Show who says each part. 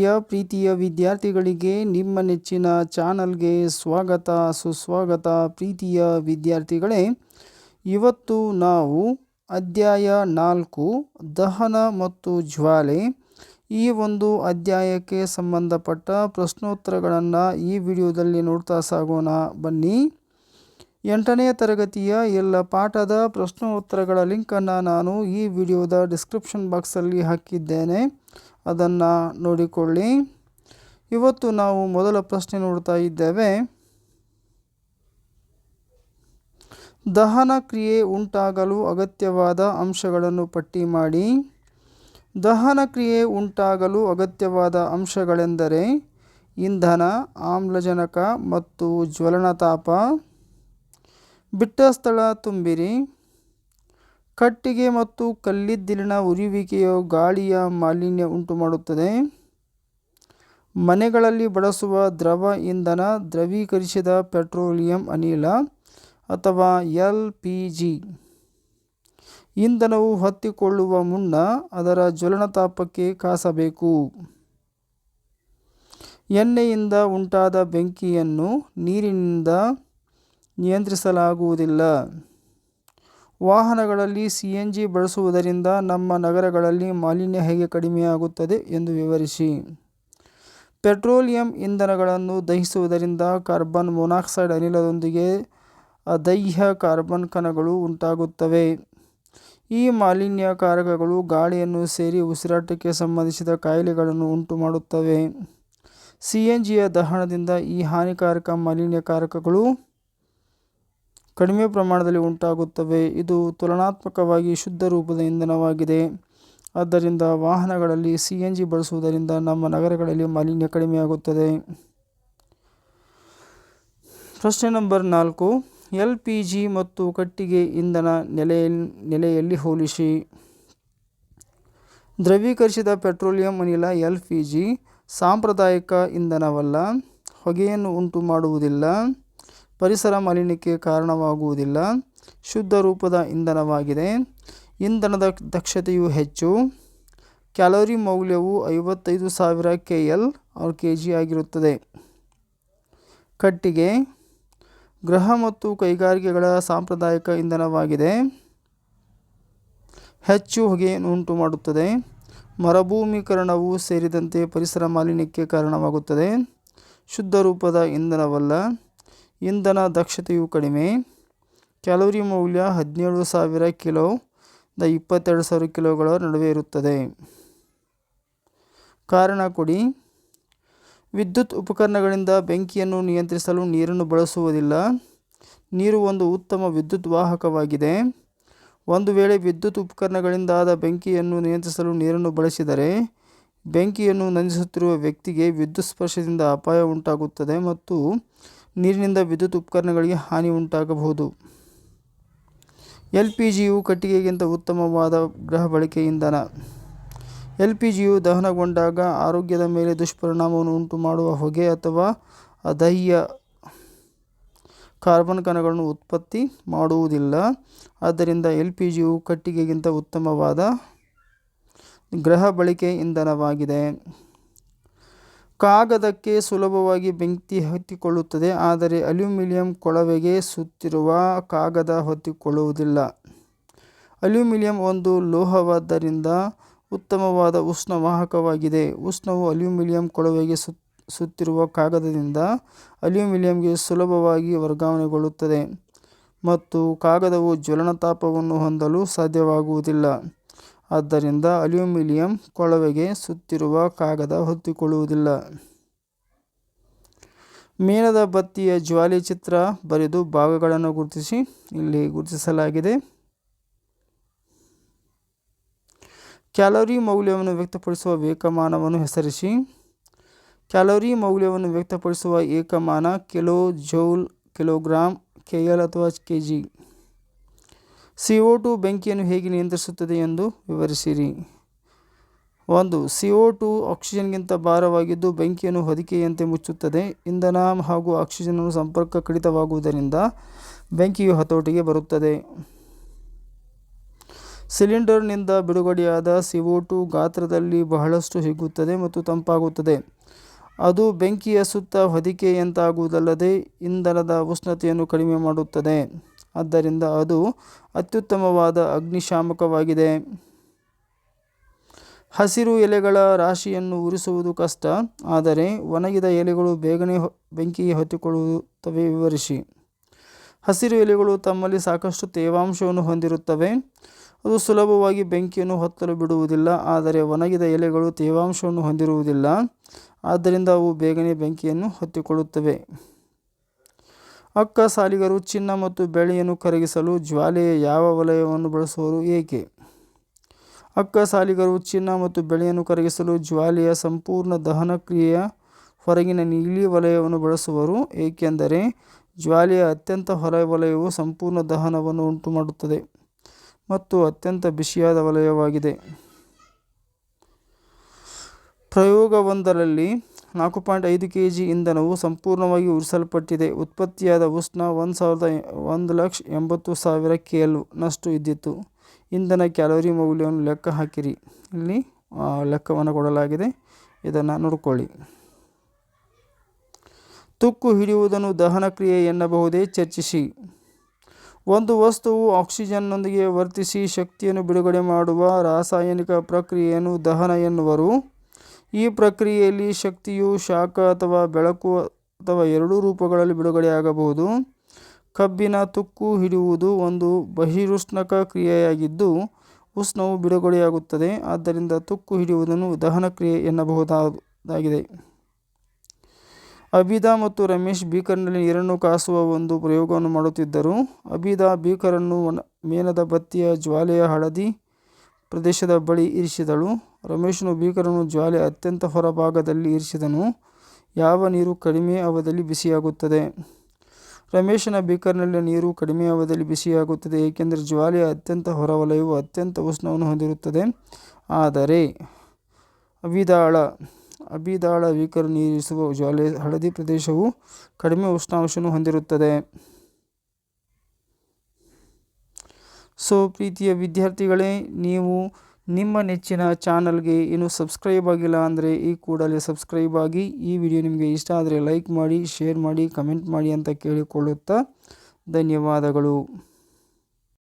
Speaker 1: ಪ್ರಿಯ ಪ್ರೀತಿಯ ವಿದ್ಯಾರ್ಥಿಗಳಿಗೆ ನಿಮ್ಮ ನೆಚ್ಚಿನ ಚಾನಲ್ಗೆ ಸ್ವಾಗತ, ಸುಸ್ವಾಗತ. ಪ್ರೀತಿಯ ವಿದ್ಯಾರ್ಥಿಗಳೇ, ಇವತ್ತು ನಾವು ಅಧ್ಯಾಯ ನಾಲ್ಕು, ದಹನ ಮತ್ತು ಜ್ವಾಲೆ. ಈ ಒಂದು ಅಧ್ಯಾಯಕ್ಕೆ ಸಂಬಂಧಪಟ್ಟ ಪ್ರಶ್ನೋತ್ತರಗಳನ್ನು ಈ ವಿಡಿಯೋದಲ್ಲಿ ನೋಡ್ತಾ ಸಾಗೋಣ. ಬನ್ನಿ. ಎಂಟನೇ ತರಗತಿಯ ಎಲ್ಲ ಪಾಠದ ಪ್ರಶ್ನೋತ್ತರಗಳ ಲಿಂಕನ್ನು ನಾನು ಈ ವಿಡಿಯೋದ ಡಿಸ್ಕ್ರಿಪ್ಷನ್ ಬಾಕ್ಸಲ್ಲಿ ಹಾಕಿದ್ದೇನೆ. ಅದನ್ನು ನೋಡಿಕೊಳ್ಳಿ. ಇವತ್ತು ನಾವು ಮೊದಲ ಪ್ರಶ್ನೆ ನೋಡ್ತಾ ಇದ್ದೇವೆ. ದಹನ ಕ್ರಿಯೆ ಉಂಟಾಗಲು ಅಗತ್ಯವಾದ ಅಂಶಗಳನ್ನು ಪಟ್ಟಿ ಮಾಡಿ. ದಹನ ಕ್ರಿಯೆ ಉಂಟಾಗಲು ಅಗತ್ಯವಾದ ಅಂಶಗಳೆಂದರೆ ಇಂಧನ, ಆಮ್ಲಜನಕ ಮತ್ತು ಜ್ವಲನತಾಪ ಬಿಟ್ಟ ಸ್ಥಳ ತುಂಬಿರಿ ಕಟ್ಟಿಗೆ ಮತ್ತು ಕಲ್ಲಿದ್ದಲಿನ ಉರಿಯುವಿಕೆಯು ಗಾಳಿಯ ಮಾಲಿನ್ಯ ಉಂಟುಮಾಡುತ್ತದೆ. ಮನೆಗಳಲ್ಲಿ ಬಳಸುವ ದ್ರವ ಇಂಧನ ದ್ರವೀಕರಿಸಿದ ಪೆಟ್ರೋಲಿಯಂ ಅನಿಲ ಅಥವಾ ಎಲ್ ಪಿ ಜಿ. ಇಂಧನವು ಹೊತ್ತಿಕೊಳ್ಳುವ ಮುನ್ನ ಅದರ ಜ್ವಲನತಾಪಕ್ಕೆ ಕಾಸಬೇಕು. ಎಣ್ಣೆಯಿಂದ ಉಂಟಾದ ಬೆಂಕಿಯನ್ನು ನೀರಿನಿಂದ ನಿಯಂತ್ರಿಸಲಾಗುವುದಿಲ್ಲ. ವಾಹನಗಳಲ್ಲಿ ಸಿ ಎನ್ ಜಿ ಬಳಸುವುದರಿಂದ ನಮ್ಮ ನಗರಗಳಲ್ಲಿ ಮಾಲಿನ್ಯ ಹೇಗೆ ಕಡಿಮೆಯಾಗುತ್ತದೆ ಎಂದು ವಿವರಿಸಿ. ಪೆಟ್ರೋಲಿಯಂ ಇಂಧನಗಳನ್ನು ದಹಿಸುವುದರಿಂದ ಕಾರ್ಬನ್ ಮೊನಾಕ್ಸೈಡ್ ಅನಿಲದೊಂದಿಗೆ ಅದಹ್ಯ ಕಾರ್ಬನ್ ಕಣಗಳು ಉಂಟಾಗುತ್ತವೆ. ಈ ಮಾಲಿನ್ಯಕಾರಕಗಳು ಗಾಳಿಯನ್ನು ಸೇರಿ ಉಸಿರಾಟಕ್ಕೆ ಸಂಬಂಧಿಸಿದ ಕಾಯಿಲೆಗಳನ್ನು ಉಂಟು ಮಾಡುತ್ತವೆ ಸಿ ಎನ್ ಜಿಯ ದಹನದಿಂದ ಈ ಹಾನಿಕಾರಕ ಮಾಲಿನ್ಯಕಾರಕಗಳು ಕಡಿಮೆ ಪ್ರಮಾಣದಲ್ಲಿ ಉಂಟಾಗುತ್ತವೆ. ಇದು ತುಲನಾತ್ಮಕವಾಗಿ ಶುದ್ಧ ರೂಪದ ಇಂಧನವಾಗಿದೆ. ಆದ್ದರಿಂದ ವಾಹನಗಳಲ್ಲಿ ಸಿ ಎನ್ ಜಿ ಬಳಸುವುದರಿಂದ ನಮ್ಮ ನಗರಗಳಲ್ಲಿ ಮಾಲಿನ್ಯ ಕಡಿಮೆಯಾಗುತ್ತದೆ. ಪ್ರಶ್ನೆ ನಂಬರ್ ನಾಲ್ಕು. ಎಲ್ ಪಿ ಜಿ ಮತ್ತು ಕಟ್ಟಿಗೆ ಇಂಧನ ನೆಲೆ, ನೆಲೆಯಲ್ಲಿ ಹೋಲಿಸಿ. ದ್ರವೀಕರಿಸಿದ ಪೆಟ್ರೋಲಿಯಂ ಅನಿಲ ಎಲ್ ಪಿ ಜಿ ಸಾಂಪ್ರದಾಯಿಕ ಇಂಧನವಲ್ಲ. ಹೊಗೆಯನ್ನು ಉಂಟು ಮಾಡುವುದಿಲ್ಲ ಪರಿಸರ ಮಾಲಿನ್ಯಕ್ಕೆ ಕಾರಣವಾಗುವುದಿಲ್ಲ. ಶುದ್ಧ ರೂಪದ ಇಂಧನವಾಗಿದೆ. ಇಂಧನದ ದಕ್ಷತೆಯು ಹೆಚ್ಚು. ಕ್ಯಾಲೋರಿ ಮೌಲ್ಯವು ಐವತ್ತೈದು ಸಾವಿರ K L R K G ಆಗಿರುತ್ತದೆ. ಕಟ್ಟಿಗೆ, ಗೃಹ ಮತ್ತು ಕೈಗಾರಿಕೆಗಳ ಸಾಂಪ್ರದಾಯಿಕ ಇಂಧನವಾಗಿದೆ. ಹೆಚ್ಚು ಹೊಗೆಯನ್ನು ಉಂಟು ಮಾಡುತ್ತದೆ. ಮರುಭೂಮೀಕರಣವು ಸೇರಿದಂತೆ ಪರಿಸರ ಮಾಲಿನ್ಯಕ್ಕೆ ಕಾರಣವಾಗುತ್ತದೆ. ಶುದ್ಧ ರೂಪದ ಇಂಧನವಲ್ಲ. ಇಂಧನ ದಕ್ಷತೆಯು ಕಡಿಮೆ. ಕ್ಯಾಲೋರಿ ಮೌಲ್ಯ ಹದಿನೇಳು ಸಾವಿರ ಕಿಲೋ ದ ಇಪ್ಪತ್ತೆರಡು ಸಾವಿರ ಕಿಲೋಗಳ ನಡುವೆ ಇರುತ್ತದೆ. ಕಾರಣ ಕೊಡಿ. ವಿದ್ಯುತ್ ಉಪಕರಣಗಳಿಂದ ಬೆಂಕಿಯನ್ನು ನಿಯಂತ್ರಿಸಲು ನೀರನ್ನು ಬಳಸುವುದಿಲ್ಲ. ನೀರು ಒಂದು ಉತ್ತಮ ವಿದ್ಯುತ್ ವಾಹಕವಾಗಿದೆ. ಒಂದು ವೇಳೆ ವಿದ್ಯುತ್ ಉಪಕರಣಗಳಿಂದಾದ ಬೆಂಕಿಯನ್ನು ನಿಯಂತ್ರಿಸಲು ನೀರನ್ನು ಬಳಸಿದರೆ ಬೆಂಕಿಯನ್ನು ನಂದಿಸುತ್ತಿರುವ ವ್ಯಕ್ತಿಗೆ ವಿದ್ಯುತ್ ಸ್ಪರ್ಶದಿಂದ ಅಪಾಯ ಉಂಟಾಗುತ್ತದೆ ಮತ್ತು ನೀರಿನಿಂದ ವಿದ್ಯುತ್ ಉಪಕರಣಗಳಿಗೆ ಹಾನಿ ಉಂಟಾಗಬಹುದು. ಎಲ್ ಪಿ ಜಿಯು ಕಟ್ಟಿಗೆಗಿಂತ ಉತ್ತಮವಾದ ಗೃಹ ಬಳಕೆ ಇಂಧನ. ಎಲ್ ಪಿ ಜಿಯು ದಹನಗೊಂಡಾಗ ಆರೋಗ್ಯದ ಮೇಲೆ ದುಷ್ಪರಿಣಾಮವನ್ನು ಉಂಟು ಮಾಡುವ ಹೊಗೆ ಅಥವಾ ಅದಹ್ಯ ಕಾರ್ಬನ್ ಕಣಗಳನ್ನು ಉತ್ಪತ್ತಿ ಮಾಡುವುದಿಲ್ಲ. ಆದ್ದರಿಂದ ಎಲ್ ಪಿ ಜಿಯು ಕಟ್ಟಿಗೆಗಿಂತ ಉತ್ತಮವಾದ ಗೃಹ ಬಳಕೆ ಇಂಧನವಾಗಿದೆ. ಕಾಗದಕ್ಕೆ ಸುಲಭವಾಗಿ ಬೆಂಕಿ ಹತ್ತಿಕೊಳ್ಳುತ್ತದೆ, ಆದರೆ ಅಲ್ಯೂಮಿನಿಯಂ ಕೊಳವೆಗೆ ಸುತ್ತಿರುವ ಕಾಗದ ಹೊತ್ತಿಕೊಳ್ಳುವುದಿಲ್ಲ. ಅಲ್ಯೂಮಿನಿಯಂ ಒಂದು ಲೋಹವಾದ್ದರಿಂದ ಉತ್ತಮವಾದ ಉಷ್ಣವಾಹಕವಾಗಿದೆ. ಉಷ್ಣವು ಅಲ್ಯೂಮಿನಿಯಂ ಕೊಳವೆಗೆ ಸುತ್ ಸುತ್ತಿರುವ ಕಾಗದದಿಂದ ಅಲ್ಯೂಮಿನಿಯಂಗೆ ಸುಲಭವಾಗಿ ವರ್ಗಾವಣೆಗೊಳ್ಳುತ್ತದೆ ಮತ್ತು ಕಾಗದವು ಜ್ವಲನತಾಪವನ್ನು ಹೊಂದಲು ಸಾಧ್ಯವಾಗುವುದಿಲ್ಲ. ಆದ್ದರಿಂದ ಅಲ್ಯೂಮಿನಿಯಂ ಕೊಳವೆಗೆ ಸುತ್ತಿರುವ ಕಾಗದ ಹೊತ್ತಿಕೊಳ್ಳುವುದಿಲ್ಲ. ಮೀನದ ಬತ್ತಿಯ ಜ್ವಾಲೆ ಚಿತ್ರ ಬರೆದು ಭಾಗಗಳನ್ನು ಗುರುತಿಸಿ ಇಲ್ಲಿ ಗುರುತಿಸಲಾಗಿದೆ. ಕ್ಯಾಲೋರಿ ಮೌಲ್ಯವನ್ನು ವ್ಯಕ್ತಪಡಿಸುವ ಏಕಮಾನವನ್ನು ಹೆಸರಿಸಿ. ಕ್ಯಾಲೋರಿ ಮೌಲ್ಯವನ್ನು ವ್ಯಕ್ತಪಡಿಸುವ ಏಕಮಾನ kilo joule kilogram K L ಅಥವಾ K G C O two ಬೆಂಕಿಯನ್ನು ಹೇಗೆ ನಿಯಂತ್ರಿಸುತ್ತದೆ ಎಂದು ವಿವರಿಸಿರಿ. ಒಂದು ಸಿ ಒ ಟು ಆಕ್ಸಿಜನ್ಗಿಂತ ಭಾರವಾಗಿದ್ದು ಬೆಂಕಿಯನ್ನು ಹೊದಿಕೆಯಂತೆ ಮುಚ್ಚುತ್ತದೆ. ಇಂಧನ ಹಾಗೂ ಆಕ್ಸಿಜನ್ ಸಂಪರ್ಕ ಕಡಿತವಾಗುವುದರಿಂದ ಬೆಂಕಿಯು ಹತೋಟಿಗೆ ಬರುತ್ತದೆ. ಸಿಲಿಂಡರ್ನಿಂದ ಬಿಡುಗಡೆಯಾದ ಸಿ ಒ ಟು ಗಾತ್ರದಲ್ಲಿ ಬಹಳಷ್ಟು ಹಿಗ್ಗುತ್ತದೆ ಮತ್ತು ತಂಪಾಗುತ್ತದೆ. ಅದು ಬೆಂಕಿಯ ಸುತ್ತ ಹೊದಿಕೆಯಂತಾಗುವುದಲ್ಲದೆ ಇಂಧನದ ಉಷ್ಣತೆಯನ್ನು ಕಡಿಮೆ ಮಾಡುತ್ತದೆ, ಆದ್ದರಿಂದ ಅದು ಅತ್ಯುತ್ತಮವಾದ ಅಗ್ನಿಶಾಮಕವಾಗಿದೆ. ಹಸಿರು ಎಲೆಗಳ ರಾಶಿಯನ್ನು ಉರಿಸುವುದು ಕಷ್ಟ, ಆದರೆ ಒಣಗಿದ ಎಲೆಗಳು ಬೇಗನೆ ಬೆಂಕಿಗೆ ಹೊತ್ತಿಕೊಳ್ಳುತ್ತವೆ. ವಿವರಿಸಿ. ಹಸಿರು ಎಲೆಗಳು ತಮ್ಮಲ್ಲಿ ಸಾಕಷ್ಟು ತೇವಾಂಶವನ್ನು ಹೊಂದಿರುತ್ತವೆ, ಅದು ಸುಲಭವಾಗಿ ಬೆಂಕಿಯನ್ನು ಹೊತ್ತಲು ಬಿಡುವುದಿಲ್ಲ. ಆದರೆ ಒಣಗಿದ ಎಲೆಗಳು ತೇವಾಂಶವನ್ನು ಹೊಂದಿರುವುದಿಲ್ಲ, ಆದ್ದರಿಂದ ಅವು ಬೇಗನೆ ಬೆಂಕಿಯನ್ನು ಹೊತ್ತಿಕೊಳ್ಳುತ್ತವೆ. ಅಕ್ಕಸಾಲಿಗರು ಚಿನ್ನ ಮತ್ತು ಬೆಳ್ಳಿಯನ್ನು ಕರಗಿಸಲು ಜ್ವಾಲೆಯ ಯಾವ ವಲಯವನ್ನು ಬಳಸುವರು, ಏಕೆ? ಅಕ್ಕ ಸಾಲಿಗರು ಚಿನ್ನ ಮತ್ತು ಬೆಳೆಯನ್ನು ಕರಗಿಸಲು ಜ್ವಾಲೆಯ ಸಂಪೂರ್ಣ ದಹನ ಕ್ರಿಯೆಯ ಹೊರಗಿನ ನೀಲಿ ವಲಯವನ್ನು ಬಳಸುವರು, ಏಕೆಂದರೆ ಜ್ವಾಲೆಯ ಅತ್ಯಂತ ಹೊರ ವಲಯವು ಸಂಪೂರ್ಣ ದಹನವನ್ನು ಉಂಟುಮಾಡುತ್ತದೆ ಮತ್ತು ಅತ್ಯಂತ ಬಿಸಿಯಾದ ವಲಯವಾಗಿದೆ. ಪ್ರಯೋಗವೊಂದರಲ್ಲಿ ನಾಲ್ಕು ಪಾಯಿಂಟ್ ಐದು ಕೆ ಜಿ ಇಂಧನವು ಸಂಪೂರ್ಣವಾಗಿ ಉರಿಸಲ್ಪಟ್ಟಿದೆ. ಉತ್ಪತ್ತಿಯಾದ ಉಷ್ಣ ಒಂದು ಸಾವಿರದ ಒಂದು ಲಕ್ಷ ಎಂಬತ್ತು ಸಾವಿರ ಕೇಲು ನಷ್ಟು ಇದ್ದಿತ್ತು ಇಂಧನ ಕ್ಯಾಲೋರಿ ಮೌಲ್ಯವನ್ನು ಲೆಕ್ಕ ಹಾಕಿರಿ. ಇಲ್ಲಿ ಲೆಕ್ಕವನ್ನು ಕೊಡಲಾಗಿದೆ, ಇದನ್ನು ನೋಡಿಕೊಳ್ಳಿ. ತುಕ್ಕು ಹಿಡಿಯುವುದನ್ನು ದಹನ ಕ್ರಿಯೆ ಎನ್ನಬಹುದೇ, ಚರ್ಚಿಸಿ. ಒಂದು ವಸ್ತುವು ಆಕ್ಸಿಜನ್ನೊಂದಿಗೆ ವರ್ತಿಸಿ ಶಕ್ತಿಯನ್ನು ಬಿಡುಗಡೆ ಮಾಡುವ ರಾಸಾಯನಿಕ ಪ್ರಕ್ರಿಯೆಯನ್ನು ದಹನ ಎನ್ನುವರು. ಈ ಪ್ರಕ್ರಿಯೆಯಲ್ಲಿ ಶಕ್ತಿಯು ಶಾಖ ಅಥವಾ ಬೆಳಕು ಅಥವಾ ಎರಡೂ ರೂಪಗಳಲ್ಲಿ ಬಿಡುಗಡೆಯಾಗಬಹುದು. ಕಬ್ಬಿನ ತುಕ್ಕು ಹಿಡಿಯುವುದು ಒಂದು ಬಹಿರುಷ್ಣಕ ಕ್ರಿಯೆಯಾಗಿದ್ದು, ಉಷ್ಣವು ಬಿಡುಗಡೆಯಾಗುತ್ತದೆ, ಆದ್ದರಿಂದ ತುಕ್ಕು ಹಿಡಿಯುವುದನ್ನು ದಹನ ಕ್ರಿಯೆ ಎನ್ನಬಹುದಾಗಿದೆ. ಅಬಿದಾ ಮತ್ತು ರಮೇಶ್ ಬೀಕರ್ನಲ್ಲಿ ನೀರನ್ನು ಕಾಸುವ ಒಂದು ಪ್ರಯೋಗವನ್ನು ಮಾಡುತ್ತಿದ್ದರು. ಅಬಿದಾ ಬೀಕರನ್ನು ಮೇನದ ಬತ್ತಿಯ ಜ್ವಾಲೆಯ ಹಳದಿ ಪ್ರದೇಶದ ಬಳಿ ಇರಿಸಿದಳು. ರಮೇಶನು ಬೀಕರನ್ನು ಜ್ವಾಲೆ ಅತ್ಯಂತ ಹೊರಭಾಗದಲ್ಲಿ ಇರಿಸಿದನು. ಯಾವ ನೀರು ಕಡಿಮೆ ಅವಧಿಯಲ್ಲಿ ಬಿಸಿಯಾಗುತ್ತದೆ? ರಮೇಶನ ಬೀಕರ್ನಲ್ಲಿ ನೀರು ಕಡಿಮೆ ಅವಧಿಯಲ್ಲಿ ಬಿಸಿಯಾಗುತ್ತದೆ, ಏಕೆಂದರೆ ಜ್ವಾಲೆಯ ಅತ್ಯಂತ ಹೊರವಲಯವು ಅತ್ಯಂತ ಉಷ್ಣವನ್ನು ಹೊಂದಿರುತ್ತದೆ. ಆದರೆ ಅಬಿದಾಳ ಬೀಕರ್ ನೀರಿಸುವ ಜ್ವಾಲೆ ಹಳದಿ ಪ್ರದೇಶವು ಕಡಿಮೆ ಉಷ್ಣಾಂಶವನ್ನು ಹೊಂದಿರುತ್ತದೆ. ಸೊ ಪ್ರೀತಿಯ ವಿದ್ಯಾರ್ಥಿಗಳೇ, ನೀವು ನಿಮ್ಮ ನೆಚ್ಚಿನ ಚಾನಲ್ಗೆ ಇನ್ನೂ ಸಬ್ಸ್ಕ್ರೈಬ್ ಆಗಿಲ್ಲ ಅಂದರೆ ಈ ಕೂಡಲೇ ಸಬ್ಸ್ಕ್ರೈಬ್ ಆಗಿ. ಈ ವಿಡಿಯೋ ನಿಮಗೆ ಇಷ್ಟ ಆದರೆ ಲೈಕ್ ಮಾಡಿ, ಶೇರ್ ಮಾಡಿ, ಕಮೆಂಟ್ ಮಾಡಿ ಅಂತ ಕೇಳಿಕೊಳ್ಳುತ್ತಾ ಧನ್ಯವಾದಗಳು.